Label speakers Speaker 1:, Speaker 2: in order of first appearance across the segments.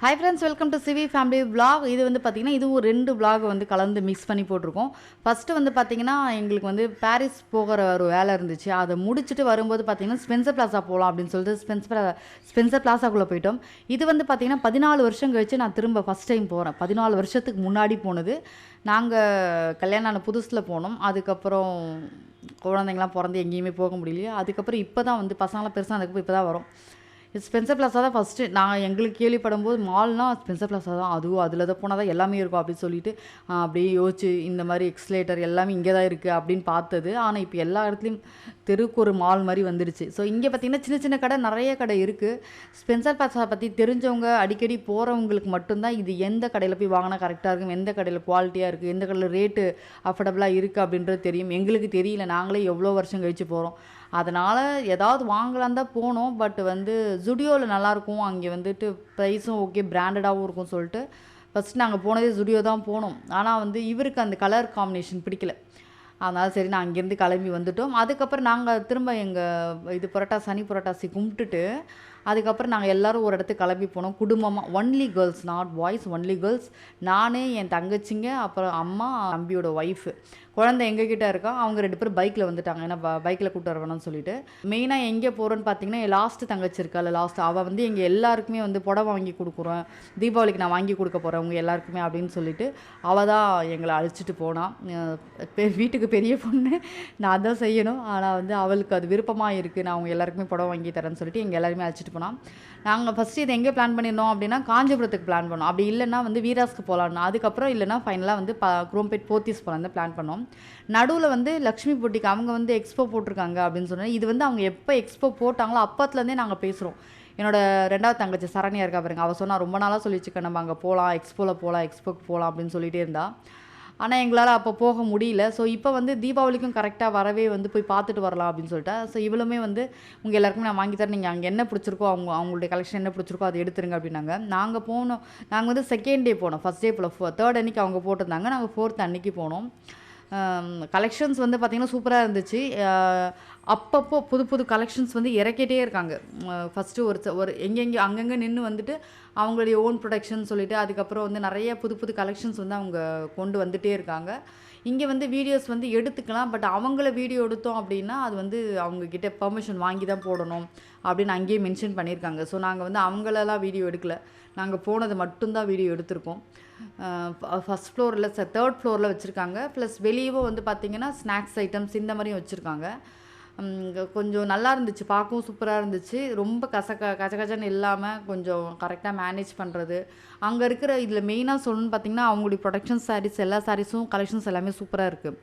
Speaker 1: Hi friends welcome to Sivi family vlog இது வந்து பார்த்திங்கன்னா இதுவும் ரெண்டு விளாக் வந்து கலந்து மிக்ஸ் பண்ணி போட்டிருக்கோம். ஃபஸ்ட்டு வந்து பார்த்திங்கன்னா எங்களுக்கு வந்து பாரிஸ் போகிற ஒரு வேலை இருந்துச்சு. அதை முடிச்சுட்டு வரும்போது பார்த்திங்கன்னா ஸ்பென்சர் பிளாசா போகலாம் அப்படின்னு சொல்லிட்டு ஸ்பென்சர் ஸ்பென்சர் பிளாசாக்குள்ளே போயிட்டோம். இது வந்து பார்த்திங்கன்னா பதினாலு வருஷம் கழிச்சு நான் திரும்ப ஃபஸ்ட் டைம் போகிறேன் பதினாலு வருஷத்துக்கு முன்னாடி போனது. நாங்கள் கல்யாணம் ஆன புதுசில் போனோம். அதுக்கப்புறம் குழந்தைங்களாம் பிறந்து எங்கேயுமே போக முடியலையே. அதுக்கப்புறம் இப்போ தான் வந்து பசங்களாம் பெருசாக அதுக்கப்புறம் இப்போ தான் வரும். ஸ்பென்சர் பிளாஸா தான் ஃபஸ்ட்டு நான் எங்களுக்கு கேள்விப்படும் போது மால்னால் ஸ்பென்சர் பிளாஸா தான். அதுவும் அதில் தான் போனால் தான் எல்லாமே இருக்கும் அப்படின்னு சொல்லிட்டு அப்படியே யோசிச்சு இந்த மாதிரி எக்ஸ்லேட்டர் எல்லாமே இங்கே தான் இருக்குது அப்படின்னு பார்த்தது. ஆனால் இப்போ எல்லா இடத்துலையும் தெருக்கு ஒரு மால் மாதிரி வந்துடுச்சு ஸோ இங்கே பார்த்தீங்கன்னா சின்ன சின்ன கடை நிறைய கடை இருக்குது ஸ்பென்சர் பிளாஸா பற்றி தெரிஞ்சவங்க அடிக்கடி போகிறவங்களுக்கு மட்டும்தான் இது எந்த கடையில் போய் வாங்கினா கரெக்டாக இருக்கும் எந்த கடையில் குவாலிட்டியாக இருக்குது எந்த கடையில் ரேட்டு அஃபோர்டபுளாக இருக்குது அப்படின்றது தெரியும். எங்களுக்கு தெரியல. நாங்களே எவ்வளோ வருஷம் கழிச்சு போகிறோம் அதனால் ஏதாவது வாங்கலாம் தான் போனோம். பட் வந்து ஜுடியோவில் நல்லாயிருக்கும். அங்கே வந்துட்டு ப்ரைஸும் ஓகே பிராண்டடாகவும் இருக்கும் சொல்லிட்டு ஃபஸ்ட் நாங்கள் போனதே ஜுடியோ தான் போனோம். ஆனால் வந்து இவருக்கு அந்த கலர் காம்பினேஷன் பிடிக்கல. அதனால் சரி நான் அங்கேருந்து கிளம்பி வந்துட்டோம். அதுக்கப்புறம் நாங்கள் திரும்ப எங்கள் இது புரட்டா சனி புரட்டாசி கும்பிட்டுட்டு அதுக்கப்புறம் நாங்கள் எல்லோரும் ஒரு இடத்துக்கு கிளம்பி போனோம். குடும்பமாக only girls not boys only girls நான் என் தங்கச்சிங்க அப்புறம் அம்மா தம்பியோட ஒய்ஃபு குழந்தை எங்ககிட்ட இருக்கா அவங்க ரெண்டு பேரும் பைக்கில் வந்துட்டாங்க. ஏன்னா பைக்கில் கூட்டு வரணும்னு சொல்லிட்டு. மெயினாக எங்கே போகிறோன்னு பார்த்தீங்கன்னா என் லாஸ்ட்டு தங்கச்சி இருக்காள் லாஸ்ட் அவள் வந்து எங்கள் எல்லாருக்குமே வந்து புடவை வாங்கி கொடுக்குறோம். தீபாவளிக்கு நான் வாங்கி கொடுக்க போகிறேன் உங்கள் எல்லாருக்குமே அப்படின்னு சொல்லிட்டு அவள் தான் எங்களை அழைச்சிட்டு போனான் பெ- வீட்டுக்கு பெரிய பொண்ணு. நான் தான் செய்யணும். ஆனால் வந்து அவளுக்கு அது விருப்பமாக இருக்குது நான் அவங்க எல்லாருக்குமே புடவை வாங்கி தரேன்னு சொல்லிட்டு எங்கள் எல்லாருமே அழைச்சிட்டு போனான் நாங்கள் ஃபஸ்ட்டு இதை எங்கே பிளான் பண்ணியிருந்தோம் அப்படின்னா காஞ்சிபுரத்துக்கு பிளான் பண்ணோம். அப்படி இல்லைன்னா வந்து வீராஸ்க்கு போகலான்னு அதுக்கப்புறம் இல்லைன்னா ஃபைனலாக வந்து ப குரோம்பேட் போத்தீஸ் போகலான்னு தான் பிளான் பண்ணோம். நடுவில் வந்து லக்ஷ்மி பொட்டிக்கு அவங்க வந்து எக்ஸ்போ போட்டிருக்காங்க அப்படின்னு சொன்னாங்க இது வந்து அவங்க எப்போ எக்ஸ்போ போட்டாங்களோ அப்பத்துலேருந்தே நாங்கள் பேசுகிறோம் என்னோட ரெண்டாவது தங்கச்சி சரணியா இருக்கா பாருங்க. அவள் சொன்னால் ரொம்ப நாளாக சொல்லிச்சுக்க நம்ம அங்கே போகலாம் எக்ஸ்போவில் போகலாம் எக்ஸ்போக்கு போகலாம் அப்படின்னு சொல்லிகிட்டே இருந்தா. ஆனால் எங்களால் அப்போ போக முடியல. ஸோ இப்போ வந்து தீபாவளிக்கும் கரெக்டாக வரவே வந்து போய் பார்த்துட்டு வரலாம் அப்படின்னு சொல்லிட்டு. ஸோ இவளுமே வந்து உங்கள் எல்லாருக்குமே நான் வாங்கி தரேன். நீங்கள் அங்கே என்ன பிடிச்சிருக்கோ அவங்க அவங்களுடைய கலெக்ஷன் என்ன பிடிச்சிருக்கோ அதை எடுத்துருங்க அப்படின்னாங்க. நாங்கள் போனோம். நாங்கள் வந்து செகண்ட் டே போனோம். ஃபஸ்ட் டே போல் தேர்ட் அன்னைக்கு அவங்க போட்டிருந்தாங்க. நாங்கள் ஃபோர்த் அன்னைக்கு போனோம். கலெக்ஷன்ஸ் வந்து பார்த்திங்கன்னா சூப்பராக இருந்துச்சு. அப்பப்போ புது புது கலெக்ஷன்ஸ் வந்து இறக்கிட்டே இருக்காங்க. ஃபஸ்ட்டு ஒரு ச- ஒரு எங்கெங்கே அங்கங்கே நின்று வந்துட்டு அவங்களுடைய ஓன் ப்ரொடக்ஷன் சொல்லிவிட்டு அதுக்கப்புறம் வந்து நிறைய புது புது கலெக்ஷன்ஸ் வந்து அவங்க கொண்டு வந்துகிட்டே இருக்காங்க. இங்கே வந்து வீடியோஸ் வந்து எடுத்துக்கலாம் பட் அவங்கள வீடியோ எடுத்தோம் அப்படின்னா அது வந்து அவங்கக்கிட்ட பெர்மிஷன் வாங்கி தான் போடணும் அப்படின்னு அங்கேயே மென்ஷன் பண்ணியிருக்காங்க. ஸோ நாங்கள் வந்து அவங்களெல்லாம் வீடியோ எடுக்கல. நாங்கள் போனது மட்டும்தான் வீடியோ எடுத்திருக்கோம். ஃபஸ்ட் ஃப்ளோரில் தேர்ட் ஃப்ளோரில் வச்சுருக்காங்க. ப்ளஸ் வெளியவும் வந்து பார்த்திங்கன்னா ஸ்நாக்ஸ் ஐட்டம்ஸ் இந்த மாதிரியும் வச்சுருக்காங்க. கொஞ்சம் நல்லா இருந்துச்சு. பார்க்கவும் சூப்பராக இருந்துச்சு. ரொம்ப கசக்க கச்சகச்சன்னு இல்லாமல் கொஞ்சம் கரெக்டாக மேனேஜ் பண்ணுறது அங்கே இருக்கிற இதில் மெயினாக சொல்லணும்னு பார்த்தீங்கன்னா அவங்களுடைய ப்ரொடக்ஷன் சாரீஸ் எல்லா சாரீஸும் கலெக்ஷன்ஸ் எல்லாமே சூப்பராக இருக்குது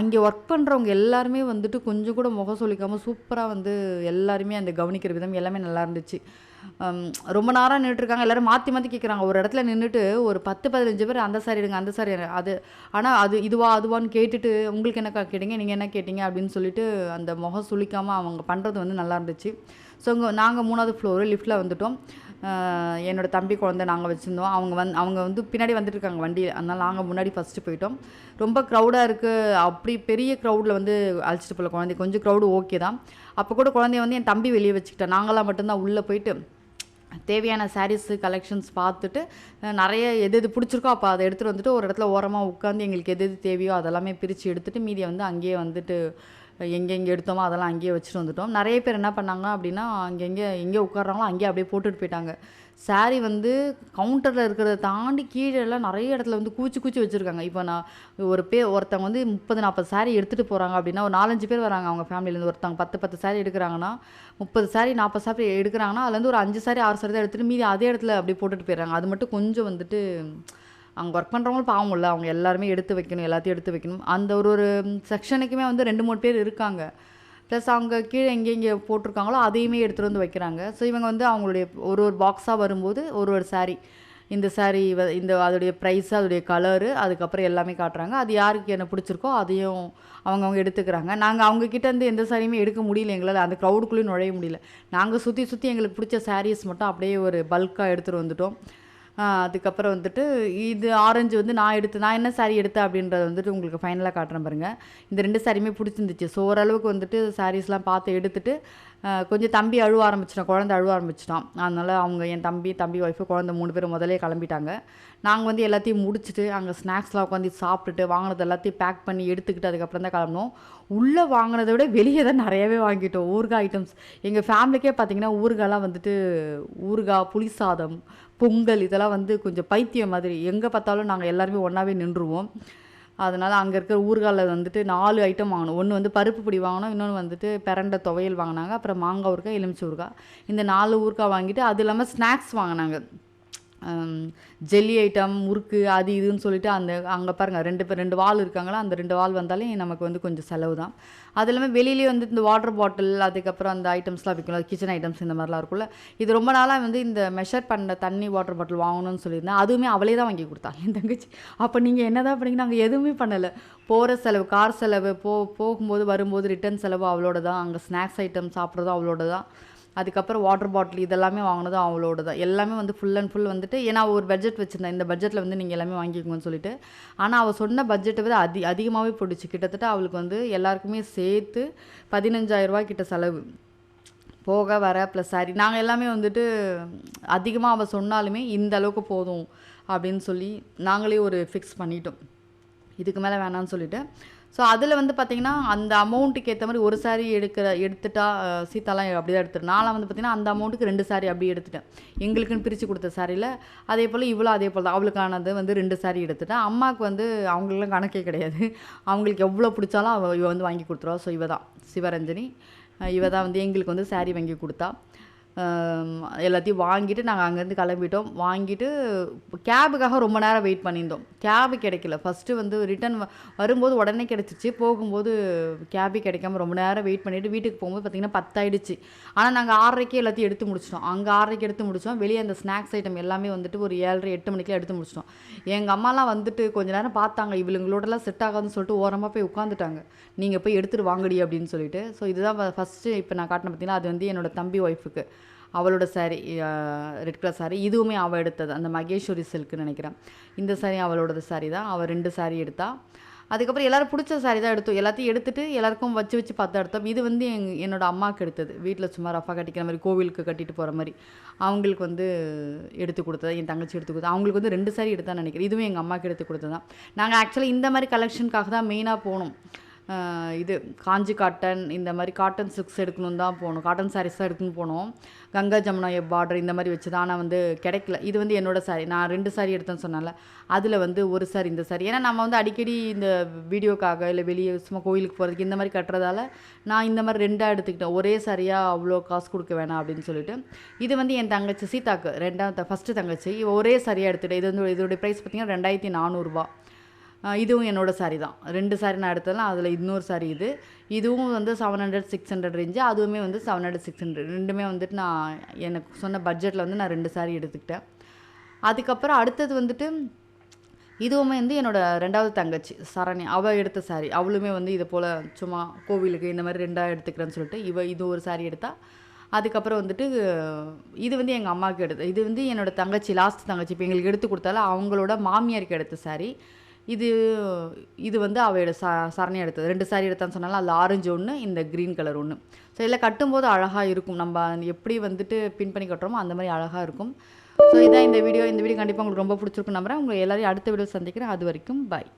Speaker 1: அங்கே ஒர்க் பண்ணுறவங்க எல்லாருமே வந்துட்டு கொஞ்சம் கூட முகம் சொல்லிக்காமல் சூப்பராக வந்து எல்லாருமே அந்த கவனிக்கிற விதம் எல்லாமே நல்லா இருந்துச்சு. ரொம்ப நேரம் நின்றுட்டுருக்காங்க எல்லோரும் மாற்றி மாற்றி கேட்குறாங்க ஒரு இடத்துல நின்றுட்டு ஒரு பத்து பதினஞ்சு பேர் அந்த சாரி எடுங்க அந்த சாரி அது ஆனால் அது இதுவா அதுவான்னு கேட்டுட்டு உங்களுக்கு என்ன கேட்டீங்க? நீங்கள் என்ன கேட்டீங்க? அப்படின்னு சொல்லிட்டு அந்த முகம் சுளிக்காமல் அவங்க பண்ணுறது வந்து நல்லா இருந்துச்சு. ஸோ இங்கே நாங்கள் மூணாவது ஃப்ளோரு லிஃப்ட்டில் வந்துட்டோம். என்னோட தம்பி குழந்தை நாங்கள் வச்சுருந்தோம். அவங்க வந்து அவங்க வந்து பின்னாடி வந்துட்டு இருக்காங்க வண்டியில். அதனால் நாங்கள் முன்னாடி ஃபஸ்ட்டு போயிட்டோம். ரொம்ப க்ரௌடாக இருக்குது அப்படி பெரிய க்ரௌடில் வந்து அழைச்சிட்டு போகல குழந்தை. கொஞ்சம் க்ரௌடு ஓகே தான். அப்போ கூட குழந்தைய வந்து என் தம்பி வெளியே வச்சுக்கிட்டேன். நாங்களாம் மட்டும்தான் உள்ளே போயிட்டு தேவையான சாரீஸு கலெக்ஷன்ஸ் பார்த்துட்டு நிறைய எது எது பிடிச்சிருக்கோ அப்போ அதை எடுத்துகிட்டு வந்துட்டு ஒரு இடத்துல ஓரமாக உட்காந்து எங்களுக்கு எது எது தேவையோ அதெல்லாமே பிரித்து எடுத்துட்டு மீதியை வந்து அங்கேயே வந்துட்டு எங்கெங்கே எடுத்தோமோ அதெல்லாம் அங்கேயே வச்சுட்டு வந்துட்டோம். நிறைய பேர் என்ன பண்ணாங்க அப்படின்னா அங்கெங்கே எங்கே உட்காடுறாங்களோ அங்கேயே அப்படியே போட்டுட்டு போயிட்டாங்க. saree வந்து கவுண்டரில் இருக்கிறத தாண்டி கீழே எல்லாம் நிறைய இடத்துல வந்து கூச்சி கூச்சி வச்சுருக்காங்க. இப்போ நான் ஒரு பே ஒருத்தவங்க வந்து முப்பது நாற்பது சாரீ எடுத்துகிட்டு போகிறாங்க அப்படின்னா ஒரு நாலஞ்சு பேர் வராங்க அவங்க ஃபேமிலியிலேருந்து ஒருத்தவங்க பத்து பத்து சாரீ எடுக்கிறாங்கன்னா முப்பது சாரி நாற்பது சாரி எடுக்கிறாங்கன்னா அதுலேருந்து ஒரு அஞ்சு சாரீ ஆறு சாரீ தான் எடுத்துகிட்டு மீதி அதே இடத்துல அப்படியே போட்டுட்டு போயிடுறாங்க. அது மட்டும் கொஞ்சம் வந்துட்டு அங்கே ஒர்க் பண்ணுறவங்களும் பாவம் இல்லை. அவங்க எல்லாருமே எடுத்து வைக்கணும் எல்லாத்தையும் எடுத்து வைக்கணும். அந்த ஒரு ஒரு செக்ஷனுக்குமே வந்து ரெண்டு மூணு பேர் இருக்காங்க. ப்ளஸ் அவங்க கீழே எங்கே போட்டிருக்காங்களோ அதையுமே எடுத்துகிட்டு வந்து வைக்கிறாங்க. ஸோ இவங்க வந்து அவங்களுடைய ஒரு ஒரு பாக்ஸாக வரும்போது ஒரு ஒரு சாரீ இந்த சாரீ வ இந்த அதோடைய ப்ரைஸ் அதோடைய கலரு அதுக்கப்புறம் எல்லாமே காட்டுறாங்க. அது யாருக்கு என்ன பிடிச்சிருக்கோ அதையும் அவங்கவுங்க எடுத்துக்கிறாங்க. நாங்கள் அவங்க இருந்து எந்த சாரியுமே எடுக்க முடியல எங்களால். அந்த க்ரௌடுக்குள்ளேயும் நுழைய முடியல. நாங்கள் சுற்றி சுற்றி எங்களுக்கு பிடிச்ச சாரீஸ் மட்டும் அப்படியே ஒரு பல்காக எடுத்துகிட்டு வந்துட்டோம். அதுக்கப்புறம் வந்துட்டு இது ஆரஞ்சு வந்து நான் எடுத்து நான் என்ன saree எடுத்தேன் அப்படின்றத வந்துட்டு உங்களுக்கு ஃபைனலாக காட்டுறேன் பாருங்கள் இந்த ரெண்டு சாரியுமே பிடிச்சிருந்துச்சு. ஸோ ஓரளவுக்கு வந்துட்டு சாரீஸ்லாம் பார்த்து எடுத்துட்டு கொஞ்சம் தம்பி அழுவ ஆரம்பிச்சிட்டான் குழந்தை அழுவ ஆரம்பிச்சிட்டான். அதனால் அவங்க என் தம்பி தம்பி ஒய்ஃபு குழந்தை மூணு பேரும் முதலே கிளம்பிட்டாங்க. நாங்கள் வந்து எல்லாத்தையும் முடிச்சுட்டு அங்கே ஸ்நாக்ஸ்லாம் உட்காந்து சாப்பிட்டுட்டு வாங்கினது எல்லாத்தையும் பேக் பண்ணி எடுத்துக்கிட்டு அதுக்கப்புறம் தான் கிளம்பணும் உள்ளே வாங்கினதை விட வெளியே தான் நிறையவே வாங்கிட்டோம். ஊறுகாய் ஐட்டம்ஸ் எங்கள் ஃபேமிலிக்கே பார்த்திங்கன்னா ஊறுகாலாம் வந்துட்டு ஊறுகாய் புளி சாதம் பொங்கல் இதெல்லாம் வந்து கொஞ்சம் பைத்தியம் மாதிரி. எங்கே பார்த்தாலும் நாங்கள் எல்லாருமே ஒன்றாவே நின்றுவோம். அதனால் அங்கே இருக்கிற ஊறுகாயில் வந்துட்டு நாலு ஐட்டம் வாங்கணும். ஒன்று வந்து பருப்பு பிடி வாங்கினோம் இன்னொன்று வந்துட்டு பிரண்டை துவையல் வாங்கினாங்க. அப்புறம் மாங்காய் ஊறுக்காய் எலுமிச்சை ஊறுகாய். இந்த நாலு ஊறுகாய் வாங்கிட்டு அது இல்லாமல் ஸ்நாக்ஸ் வாங்கினாங்க. ஜெல்லி ஐட்டம் முறுக்கு அது இதுன்னு சொல்லிட்டு அந்த அங்கே பாருங்கள் ரெண்டு பேர் ரெண்டு வால் இருக்காங்களா அந்த ரெண்டு வால் வந்தாலே நமக்கு வந்து கொஞ்சம் செலவு தான். அது இல்லாமல் வெளியிலேயே வந்து இந்த வாட்டர் பாட்டில் அதுக்கப்புறம் அந்த ஐட்டம்ஸ்லாம் விற்கும் கிச்சன் ஐட்டம்ஸ் இந்த மாதிரிலாம் இருக்கும்ல இது ரொம்ப நாளாக வந்து இந்த மெஷர் பண்ண தண்ணி வாட்டர் பாட்டில் வாங்கணும்னு சொல்லியிருந்தேன். அதுவுமே அவளே தான் வாங்கி கொடுத்தா என் தங்கச்சி. அப்போ நீங்கள் என்ன தான் பண்ணீங்க நாங்கள் எதுவுமே பண்ணலை. போகிற செலவு கார் செலவு போ போகும்போது வரும்போது ரிட்டர்ன் செலவு அவளோட தான் அங்கே ஸ்நாக்ஸ் ஐட்டம் சாப்பிட்றதும் அவளோட தான் அதுக்கப்புறம் வாட்டர் பாட்டில் இதெல்லாமே வாங்கினதும் அவளோட தான். எல்லாமே வந்து ஃபுல் அண்ட் ஃபுல் வந்துட்டு ஏன்னா ஒரு பட்ஜெட் வச்சுருந்தேன் இந்த பட்ஜெட்டில் வந்து நீங்கள் எல்லாமே வாங்கிக்கோங்கன்னு சொல்லிட்டு. ஆனால் அவள் சொன்ன பட்ஜெட்டை விட அதி அதிகமாகவே போட்டுச்சு. கிட்டத்தட்ட அவளுக்கு வந்து எல்லாருக்குமே சேர்த்து பதினஞ்சாயிரரூபா கிட்ட செலவு. போக வர ப்ளஸ் சாரி நாங்கள் எல்லாமே வந்துட்டு அதிகமாக அவள் சொன்னாலுமே இந்த அளவுக்கு போதும் அப்படின்னு சொல்லி நாங்களே ஒரு ஃபிக்ஸ் பண்ணிட்டோம். இதுக்கு மேலே வேணான்னு சொல்லிட்டு. ஸோ அதில் வந்து பார்த்திங்கன்னா அந்த அமௌண்ட்டுக்கு ஏற்ற மாதிரி ஒரு சாரீ எடுக்கிற எடுத்துட்டா சீத்தாலாம் அப்படி தான் எடுத்துட்டு நான்லாம் வந்து பார்த்திங்கன்னா அந்த அமௌண்ட்டுக்கு ரெண்டு saree அப்படி எடுத்துட்டேன். எங்களுக்குன்னு பிரித்து கொடுத்த சாரியில் அதே போல் இவ்வளோ அதே போல் தான். அவளுக்கானது வந்து ரெண்டு saree எடுத்துட்டேன். அம்மாவுக்கு வந்து அவங்களுக்குலாம் கணக்கே கிடையாது. அவங்களுக்கு எவ்வளோ பிடிச்சாலும் அவள் இவ வந்து வாங்கி கொடுத்துருவா. ஸோ இவ தான் சிவரஞ்சனி. இவ தான் வந்து எங்களுக்கு வந்து saree வாங்கி கொடுத்தா. எல்லாத்தையும் வாங்கிட்டு நாங்கள் அங்கேருந்து கிளம்பிட்டோம். வாங்கிட்டு கேபுக்காக ரொம்ப நேரம் வெயிட் பண்ணியிருந்தோம். கேபு கிடைக்கல. ஃபஸ்ட்டு வந்து ரிட்டன் வரும்போது உடனே கிடச்சிச்சு. போகும்போது கேபு கிடைக்காம ரொம்ப நேரம் வெயிட் பண்ணிவிட்டு வீட்டுக்கு போகும்போது பார்த்திங்கன்னா பத்தாயிடுச்சு. ஆனால் நாங்கள் ஆறரைக்கே எல்லாத்தையும் எடுத்து முடிச்சிட்டோம். அங்கே ஆறரைக்கு எடுத்து முடித்தோம் வெளியே அந்த ஸ்நாக்ஸ் ஐட்டம் எல்லாமே வந்துட்டு ஒரு ஏழரை எட்டு மணிக்கெலாம் எடுத்து முடிச்சிட்டோம். எங்கள் அம்மாலாம் வந்துட்டு கொஞ்ச நேரம் பார்த்தாங்க. இவளுங்களோடலாம் செட் ஆகாதுன்னு சொல்லிட்டு ஓரமாக போய் உட்காந்துட்டாங்க நீங்கள் போய் எடுத்துகிட்டு வாங்கடி அப்படின்னு சொல்லிட்டு. ஸோ இதுதான் ஃபஸ்ட்டு இப்போ நான் காட்டின பார்த்தீங்கன்னா அது வந்து என்னோட தம்பி ஒய்ஃபுக்கு அவளோட saree ரெட் கலர் saree இதுவுமே அவள் எடுத்தது. அந்த மகேஸ்வரி சில்க்குன்னு நினைக்கிறேன். இந்த சாரீ அவளோடது saree தான். அவள் ரெண்டு saree எடுத்தா. அதுக்கப்புறம் எல்லோரும் பிடிச்ச சாரீ தான் எடுத்தோம். எல்லாத்தையும் எடுத்துட்டு எல்லாருக்கும் வச்சு வச்சு பார்த்து எடுத்தோம் இது வந்து எங் என்னோடய அம்மாவுக்கு எடுத்தது. வீட்டில் சும்மா ரஃபா கட்டிக்கிற மாதிரி கோவிலுக்கு கட்டிட்டு போகிற மாதிரி. அவங்களுக்கு வந்து எடுத்து கொடுத்தது. என் தங்கச்சி எடுத்து கொடுத்தது. அவங்களுக்கு வந்து ரெண்டு சாரீ எடுத்தான்னு நினைக்கிறேன். இதுவும் எங்கள் அம்மாவுக்கு எடுத்து கொடுத்தது தான் நாங்கள் ஆக்சுவலாக இந்த மாதிரி கலெக்ஷனுக்காக தான் மெயினாக போனோம். இது காஞ்சி காட்டன் இந்த மாதிரி காட்டன் சில்க்ஸ் எடுக்கணும் தான் போகணும் காட்டன் சாரீஸ் தான் எடுக்கணும்னு போனோம். கங்கா ஜமுனா பார்டர் இந்த மாதிரி வச்சு தான் ஆனால் வந்து கிடைக்கல. இது வந்து என்னோடய சாரி நான் ரெண்டு சாரி எடுத்தேன்னு சொன்னால அதில் வந்து ஒரு சாரி இந்த சாரி ஏன்னா நம்ம வந்து அடிக்கடி இந்த வீடியோக்காக இல்லை வெளியே சும்மா கோயிலுக்கு போகிறதுக்கு இந்த மாதிரி கட்டுறதால நான் இந்த மாதிரி ரெண்டாக எடுத்துக்கிட்டேன். ஒரே சாரியாக அவ்வளோ காசு கொடுக்க வேணாம் அப்படின்னு சொல்லிட்டு. இது வந்து என் தங்கச்சி சீதாக்கு ரெண்டாவது ஃபஸ்ட்டு தங்கச்சி. ஒரே சரியாக எடுத்துகிட்டேன் இது வந்து இதோடைய ப்ரைஸ் பார்த்தீங்கன்னா ரெண்டாயிரத்தி நானூறுரூபா இதுவும் என்னோடய சாரீ தான். ரெண்டு saree நான் எடுத்ததுலாம் அதில் இன்னொரு saree இது. இதுவும் வந்து seven hundred six hundred range அதுவுமே வந்து செவன் ஹண்ட்ரட் சிக்ஸ் ஹண்ட்ரட் ரெண்டுமே வந்துட்டு நான் எனக்கு சொன்ன பட்ஜெட்டில் வந்து நான் ரெண்டு saree எடுத்துக்கிட்டேன். அதுக்கப்புறம் அடுத்தது வந்துட்டு இதுவுமே வந்து என்னோட ரெண்டாவது தங்கச்சி சரண்யா. அவள் எடுத்த saree. அவளுமே வந்து இது போல் சும்மா கோவிலுக்கு இந்த மாதிரி ரெண்டாக எடுத்துக்கிறேன்னு சொல்லிட்டு இவ இது ஒரு saree எடுத்தா. அதுக்கப்புறம் வந்துட்டு இது வந்து எங்கள் அம்மாவுக்கு எடுத்து இது வந்து என்னோடய தங்கச்சி லாஸ்ட் தங்கச்சி. இப்போ எங்களுக்கு எடுத்து கொடுத்தாலும் அவங்களோட மாமியாருக்கு எடுத்த saree. இது இது வந்து அவளோட ச சரணி எடுத்தது. ரெண்டு சாரி எடுத்தான்னு சொன்னாலும் அதில் ஆரஞ்சு ஒன்று இந்த க்ரீன் கலர் ஒன்று ஸோ இதில் கட்டும்போது அழகாக இருக்கும். நம்ம எப்படி வந்துட்டு பின் பண்ணி கட்டுறோமோ அந்த மாதிரி அழகாக இருக்கும். ஸோ இதான் இந்த வீடியோ இந்த வீடியோ கண்டிப்பாக உங்களுக்கு ரொம்ப பிடிச்சிருக்கும் நம்புறேன். உங்களை எல்லாரையும் அடுத்த வீடியோ சந்திக்கிறேன். அது வரைக்கும் பாய்